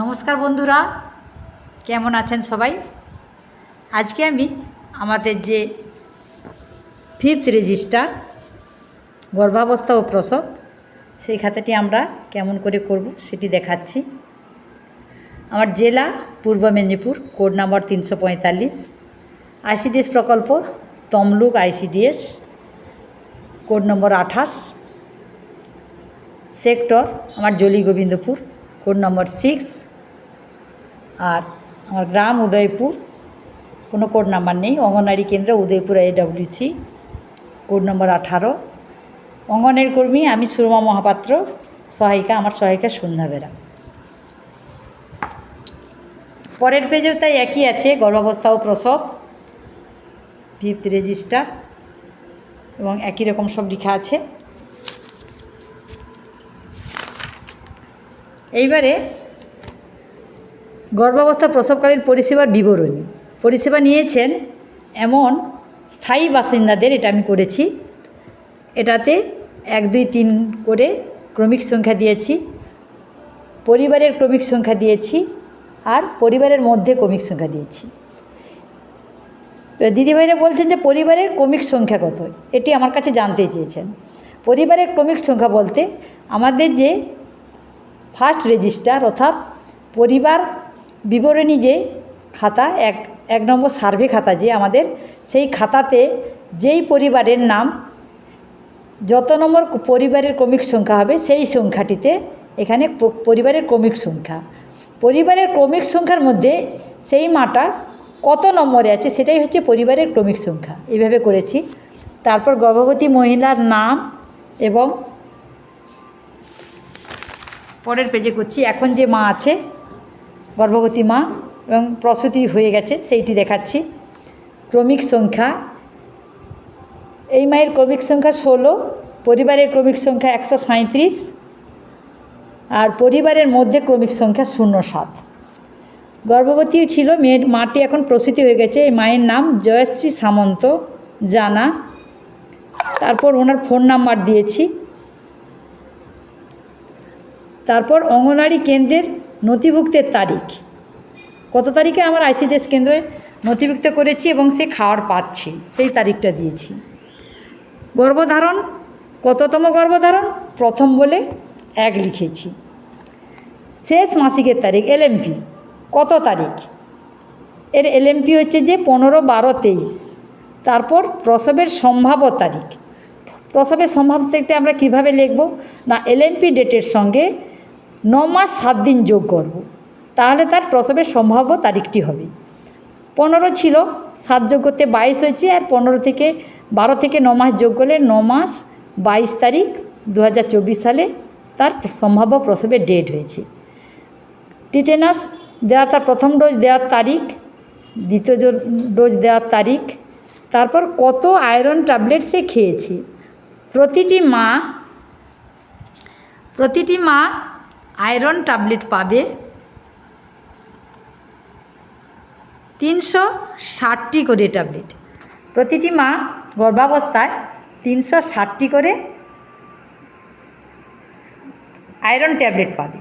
নমস্কার বন্ধুরা, কেমন আছেন সবাই? আজকে আমি আমাদের যে ফিফথ রেজিস্টার গর্ভাবস্থা ও প্রসব, সেই খাতাটি আমরা কেমন করে করব সেটি দেখাচ্ছি। আমার জেলা, পূর্ব মেদিনীপুর কোড নম্বর তিনশো পঁয়তাল্লিশ আইসিডিএস প্রকল্প, তমলুক আইসিডিএস কোড নম্বর আঠাশ সেক্টর আমার জলি গোবিন্দপুর কোড নম্বর সিক্স আর আমার গ্রাম উদয়পুর, কোনো কোড নাম্বার নেই। অঙ্গনওয়াড়ি কেন্দ্র উদয়পুর এডব্লিউসি কোড নম্বর আঠারো। অঙ্গনের কর্মী আমি সুরমা মহাপাত্র, সহায়িকা, আমার সহায়িকা সন্ধ্যা বেরা। পরের পেজেও তাই একই আছে, গর্ভাবস্থা ও প্রসব ফিফথ রেজিস্টার এবং একই রকম সব লেখা আছে। এইবারে গর্ভাবস্থা প্রসবকালীন পরিষেবার বিবরণী। পরিষেবা নিয়েছেন এমন স্থায়ী বাসিন্দাদের, এটা আমি করেছি। এটাতে এক, দুই, তিন করে ক্রমিক সংখ্যা দিয়েছি, পরিবারের ক্রমিক সংখ্যা দিয়েছি আর পরিবারের মধ্যে ক্রমিক সংখ্যা দিয়েছি। দিদিভাইরা বলছেন যে পরিবারের ক্রমিক সংখ্যা কত? এটি আমার কাছে জানতে চেয়েছেন। পরিবারের ক্রমিক সংখ্যা বলতে আমাদের যে ফার্স্ট রেজিস্টার অর্থাৎ পরিবার বিবরণী যে খাতা, এক এক নম্বর সার্ভে খাতা যে আমাদের, সেই খাতাতে যেই পরিবারের নাম, যত নম্বর পরিবারের ক্রমিক সংখ্যা হবে, সেই সংখ্যাটিতে এখানে পরিবারের ক্রমিক সংখ্যা। পরিবারের ক্রমিক সংখ্যার মধ্যে সেই মাটা কত নম্বরে আছে, সেটাই হচ্ছে পরিবারের ক্রমিক সংখ্যা। এইভাবে করেছি। তারপর গর্ভবতী মহিলার নাম এবং পরের পেজে করছি। এখন যে মা আছে গর্ভবতী মা এবং প্রসূতি হয়ে গেছে, সেইটি দেখাচ্ছি। ক্রমিক সংখ্যা, এই মায়ের ক্রমিক সংখ্যা ষোলো, পরিবারের ক্রমিক সংখ্যা একশো সাঁত্রিশ আর পরিবারের মধ্যে ক্রমিক সংখ্যা শূন্য সাত। গর্ভবতী ছিল, মেয়ের মাটি এখন প্রসূতি হয়ে গেছে। এই মায়ের নাম জয়শ্রী সামন্ত জানা। তারপর ওনার ফোন নাম্বার দিয়েছি। তারপর অঙ্গনওয়াড়ি কেন্দ্রের নথিভুক্তের তারিখ। কত তারিখে আমার আইসিডিএস কেন্দ্রে নথিভুক্ত করেছি এবং সে খাওয়ার পাচ্ছি, সেই তারিখটা দিয়েছি। গর্ভধারণ, কততম গর্ভধারণ? প্রথম বলে এক লিখেছি। শেষ মাসিকের তারিখ এলএমপি কত তারিখ? এর এলএমপি হচ্ছে যে পনেরো বারো তেইশ। তারপর প্রসবের সম্ভাব্য তারিখ। প্রসবের সম্ভাব্য তারিখটা আমরা কীভাবে লিখব? না এলএমপি ডেটের সঙ্গে ন মাস সাত দিন যোগ করব। তাহলে তার প্রসবের সম্ভাব্য তারিখটি হবে। পনেরো ছিল, সাত যোগ করতে বাইশ হয়েছে আর পনেরো থেকে বারো থেকে ন মাস যোগ করলে ন মাস বাইশ তারিখ দু হাজার চব্বিশ সালে তার সম্ভাব্য প্রসবের ডেট হয়েছে। টিটেনাস দেওয়া তার প্রথম ডোজ দেওয়ার তারিখ, দ্বিতীয় ডোজ দেওয়ার তারিখ, তারপর কত আয়রন ট্যাবলেট সে খেয়েছে। প্রতিটি মা প্রতিটি মা আয়রন ট্যাবলেট পাবে তিনশো ষাটটি করে ট্যাবলেট। প্রতিটি মা গর্ভাবস্থায় তিনশো ষাটটি করে আয়রন ট্যাবলেট পাবে।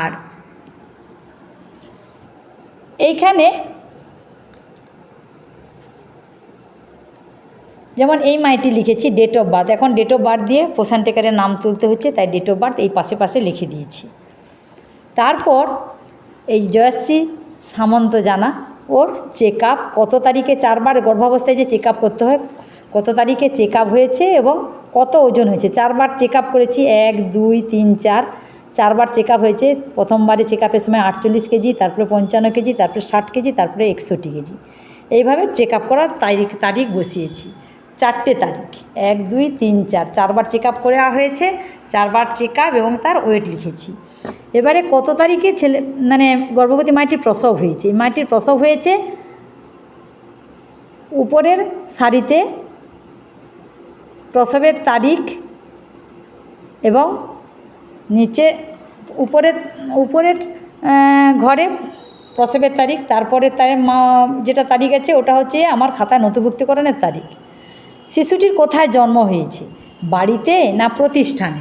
আর এইখানে যেমন এই মাইটি লিখেছি ডেট অফ বার্থ এখন ডেট অফ বার্থ দিয়ে পোষণ টেকারের নাম তুলতে হচ্ছে, তাই ডেট অফ বার্থ এই পাশে পাশে লিখে দিয়েছি। তারপর এই জয়শ্রী সামন্ত জানা, ওর চেক আপ কত তারিখে চারবার গর্ভাবস্থায় যে চেক আপ করতে হয়, কত তারিখে চেক আপ হয়েছে এবং কত ওজন হয়েছে? চারবার চেক আপ করেছি, এক, দুই, তিন, চার। চারবার চেক আপ হয়েছে, প্রথমবারে চেক আপের সময় আটচল্লিশ কেজি, তারপরে পঞ্চান্ন কেজি, তারপরে ষাট কেজি, তারপরে একষট্টি কেজি। এইভাবে চেক আপ করার তারিখ তারিখ বসিয়েছি। চারটে তারিখ। এক, দুই, তিন, চার। চারবার চেক আপ করা হয়েছে। চারবার চেক আপ এবং তার ওয়েট লিখেছি। এবারে কত তারিখে ছেলে মানে গর্ভবতী মাটির প্রসব হয়েছে? মাটির প্রসব হয়েছে উপরের সারিতে প্রসবের তারিখ এবং নিচে উপরের উপরের ঘরে প্রসবের তারিখ, তারপরে তার যেটা তারিখ আছে ওটা হচ্ছে আমার খাতায় নথিভুক্তিকরণের তারিখ। শিশুটির কোথায় জন্ম হয়েছে? বাড়িতে না প্রতিষ্ঠানে?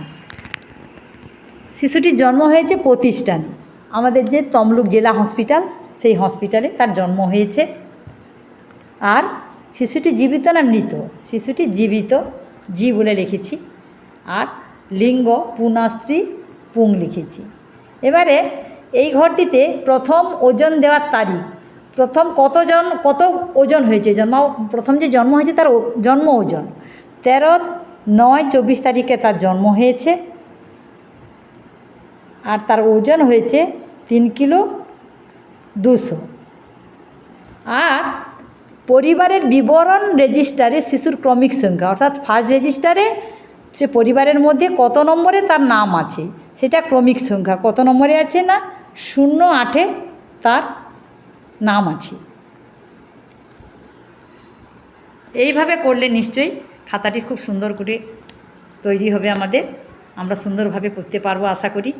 শিশুটির জন্ম হয়েছে প্রতিষ্ঠান। আমাদের যে তমলুক জেলা হসপিটাল, সেই হসপিটালে তার জন্ম হয়েছে। আর শিশুটি জীবিত না মৃত? শিশুটি জীবিত, জি বলে লিখেছি। আর লিঙ্গ, পুনাস্ত্রী, পুং লিখেছি। এবারে এই ঘরটিতে প্রথম ওজন দেওয়ার তারিখ প্রথম কতজন কত ওজন হয়েছে? জন্ম, প্রথম যে জন্ম হয়েছে তার জন্ম ওজন। তেরো, নয়, চব্বিশ তারিখে তার জন্ম হয়েছে। আর তার ওজন হয়েছে তিন কিলো দুশো। আর পরিবারের বিবরণ রেজিস্টারে শিশুর ক্রমিক সংখ্যা, অর্থাৎ ফার্স্ট রেজিস্টারে সে পরিবারের মধ্যে কত নম্বরে তার নাম আছে, সেটা ক্রমিক সংখ্যা। কত নম্বরে আছে না? শূন্য আটে তার নাম আছে। এইভাবে করলে নিশ্চয়ই খাতাটি খুব সুন্দর করে তৈরি হবে আমাদের। আমরা সুন্দরভাবে করতে পারব আশা করি।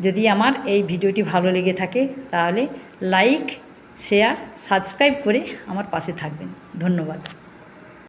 যদি আমার এই ভিডিওটি ভালো লেগে থাকে তাহলে লাইক, শেয়ার, সাবস্ক্রাইব করে আমার পাশে থাকবেন। ধন্যবাদ।